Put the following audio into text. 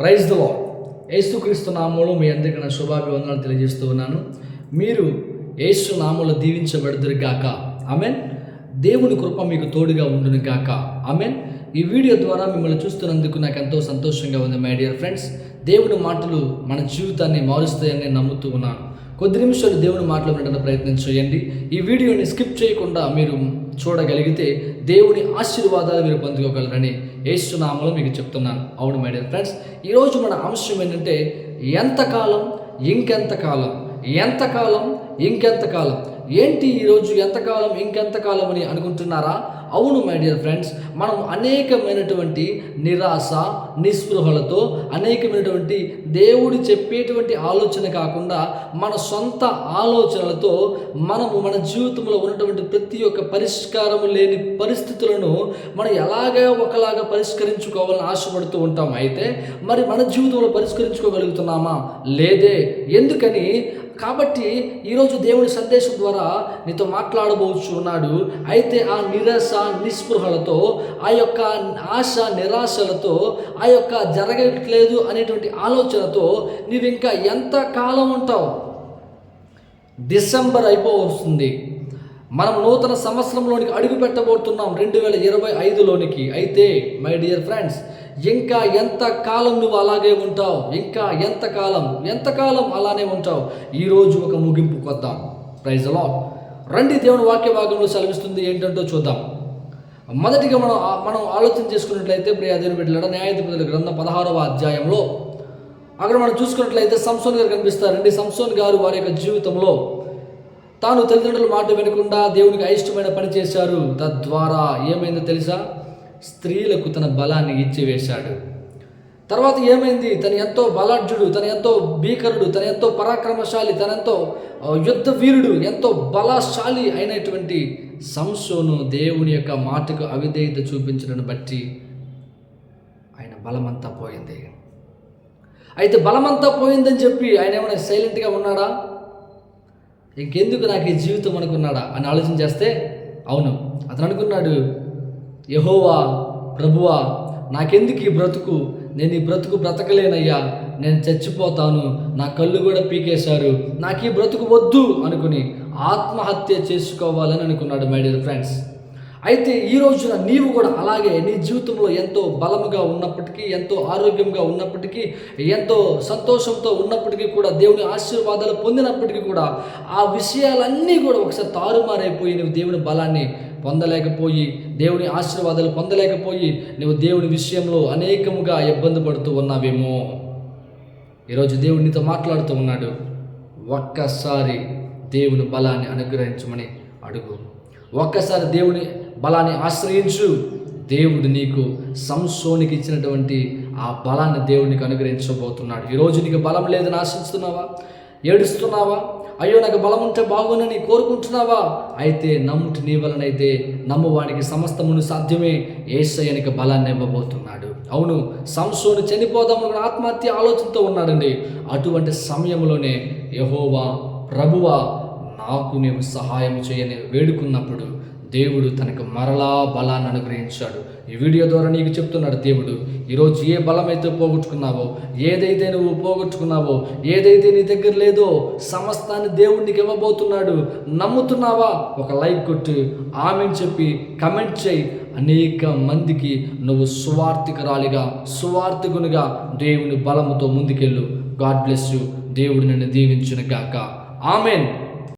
Praise the lord యేసుక్రీస్తు నామంలో మీ అందరికీ నా శుభాభివందనాలు తెలియజేస్తూ ఉన్నాను. మీరు యేసు నామంలో దీవించబడుదురు గాక. ఆమెన్ దేవుని కృప మీకు తోడుగా ఉండును గాక. ఆమెన్ ఈ వీడియో ద్వారా మిమ్మల్ని చూస్తున్నందుకు నాకు ఎంతో సంతోషంగా ఉంది మై డియర్ ఫ్రెండ్స్ దేవుని మాటలు మన జీవితాన్ని మారుస్తాయని నేను నమ్ముతూ ఉన్నాను. కొద్ది నిమిషాలు దేవుని మాటలు వినడానికి ప్రయత్నం చేయండి. ఈ వీడియోని స్కిప్ చేయకుండా మీరు చూడగలిగితే దేవుని ఆశీర్వాదాలు మీరు పొందుకోగలరని ఏసునామలో మీకు చెప్తున్నాను. అవును మై డియర్ ఫ్రెండ్స్ ఈరోజు మన అంశం ఏంటంటే ఎంతకాలం ఇంకెంతకాలం ఎంతకాలం ఇంకెంతకాలం ఏంటి ఈరోజు ఎంతకాలం ఇంకెంతకాలం అని అనుకుంటున్నారా? అవును మై డియర్ ఫ్రెండ్స్ మనం అనేకమైనటువంటి నిరాశ నిస్పృహలతో అనేకమైనటువంటి దేవుడు చెప్పేటువంటి ఆలోచన కాకుండా మన సొంత ఆలోచనలతో మనము మన జీవితంలో ఉన్నటువంటి ప్రతి ఒక్క పరిష్కారం లేని పరిస్థితులను మనం ఎలాగా ఒకలాగా పరిష్కరించుకోవాలని ఆశపడుతూ ఉంటాం. అయితే మరి మన జీవితంలో పరిష్కరించుకోగలుగుతున్నామా? లేదే. ఎందుకని? కాబట్టి ఈరోజు దేవుడి సందేశం ద్వారా నీతో మాట్లాడబోచున్నాడు అయితే ఆ నిరాశ నిస్పృహలతో ఆ యొక్క ఆశ నిరాశలతో ఆ యొక్క జరగట్లేదు అనేటువంటి ఆలోచనతో నీవు ఇంకా ఎంత కాలం ఉంటావు? డిసెంబర్ అయిపోవస్తుంది మనం నూతన సంవత్సరంలోనికి అడుగు పెట్టబోతున్నాం రెండు వేల ఇరవై ఐదులోనికి. అయితే మై డియర్ ఫ్రెండ్స్ ఇంకా ఎంత కాలం నువ్వు అలాగే ఉంటావు? ఇంకా ఎంత కాలం? ఎంతకాలం అలానే ఉంటావు? ఈరోజు ఒక ముగింపు కొద్దాం. ప్రైజ్ అలా రండి దేవుని వాక్య భాగంలో సెలవిస్తుంది ఏంటంటో చూద్దాం. మొదటిగా మనం మనం ఆలోచన చేసుకున్నట్లయితే ప్రియ దేవుని బిడ్డల న్యాయాధిపతుల గ్రంథం పదహారవ అధ్యాయంలో అక్కడ మనం చూసుకున్నట్లయితే సంసోన్ గారు కనిపిస్తారండి సంసోన్ గారు వారి యొక్క జీవితంలో తాను తల్లిదండ్రుల మాట వినకుండా దేవునికి అయిష్టమైన పని చేశారు. తద్వారా ఏమైందో తెలుసా? స్త్రీలకు తన బలాన్ని ఇచ్చివేశాడు. తర్వాత ఏమైంది? తను ఎంతో బలాఢ్యుడు తను ఎంతో భీకరుడు తను ఎంతో పరాక్రమశాలి తను ఎంతో యుద్ధ వీరుడు ఎంతో బలశాలి అయినటువంటి సంసోను దేవుని యొక్క మాటకు అవిధేయత చూపించడం బట్టి ఆయన బలమంతా పోయింది. అయితే బలమంతా పోయిందని చెప్పి ఆయన ఏమైనా సైలెంట్గా ఉన్నాడా? ఇంకెందుకు నాకు ఈ జీవితం అనుకున్నాడా? అని ఆలోచన చేస్తే అవును అతను అనుకున్నాడు యహోవా ప్రభువా నాకెందుకు ఈ బ్రతుకు? నేను ఈ బ్రతుకు బ్రతకలేనయ్యా నేను చచ్చిపోతాను నా కళ్ళు కూడా పీకేశారు నాకు ఈ బ్రతుకు వద్దు అనుకుని ఆత్మహత్య చేసుకోవాలని అనుకున్నాడు మై డియర్ ఫ్రెండ్స్ అయితే ఈ రోజున నీవు కూడా అలాగే నీ జీవితంలో ఎంతో బలముగా ఉన్నప్పటికీ ఎంతో ఆరోగ్యంగా ఉన్నప్పటికీ ఎంతో సంతోషంతో ఉన్నప్పటికీ కూడా దేవుని ఆశీర్వాదాలు పొందినప్పటికీ కూడా ఆ విషయాలన్నీ కూడా ఒకసారి తారుమారైపోయి నువ్వు దేవుని బలాన్ని పొందలేకపోయి దేవుని ఆశీర్వాదాలు పొందలేకపోయి నువ్వు దేవుని విషయంలో అనేకముగా ఇబ్బంది పడుతూ ఉన్నావేమో. ఈరోజు దేవుడు నీతో మాట్లాడుతూ ఉన్నాడు. ఒక్కసారి దేవుని బలాన్ని అనుగ్రహించమని అడుగు. ఒక్కసారి దేవుని బలాన్ని ఆశ్రయించు. దేవుడు నీకు సంసోనికి ఇచ్చినటువంటి ఆ బలాన్ని దేవునికి అనుగ్రహించబోతున్నాడు. ఈరోజు నీకు బలం లేదని ఆశిస్తున్నావా? ఏడుస్తున్నావా? అయ్యో నాకు బలం ఉంటే బాగునని కోరుకుంటున్నావా? అయితే నమ్ముటి నీ వలనైతే నమ్మువానికి సమస్తమును సాధ్యమే. ఏసయ్యనికి బలాన్ని ఇవ్వబోతున్నాడు. అవును సంసోను చనిపోదామని ఆత్మహత్య ఆలోచనతో ఉన్నాడండి. అటువంటి సమయంలోనే యహోవా ప్రభువా నాకు నీవు సహాయం చేయని వేడుకున్నప్పుడు దేవుడు తనకు మరలా బలాన్ని అనుగ్రహించాడు. ఈ వీడియో ద్వారా నీకు చెప్తున్నాడు దేవుడు ఈరోజు ఏ బలమైతే పోగొట్టుకున్నావో ఏదైతే నువ్వు పోగొట్టుకున్నావో ఏదైతే నీ దగ్గర లేదో సమస్తాన్ని దేవుడు నీకు ఇవ్వబోతున్నాడు. నమ్ముతున్నావా? ఒక లైక్ కొట్టు ఆమెను చెప్పి కమెంట్ చేయి. అనేక మందికి నువ్వు సువార్థికరాలిగా సువార్థికునిగా దేవుని బలముతో ముందుకెళ్ళు. God bless you. దేవుడు నిన్ను దీవించును గాక. ఆమెన్.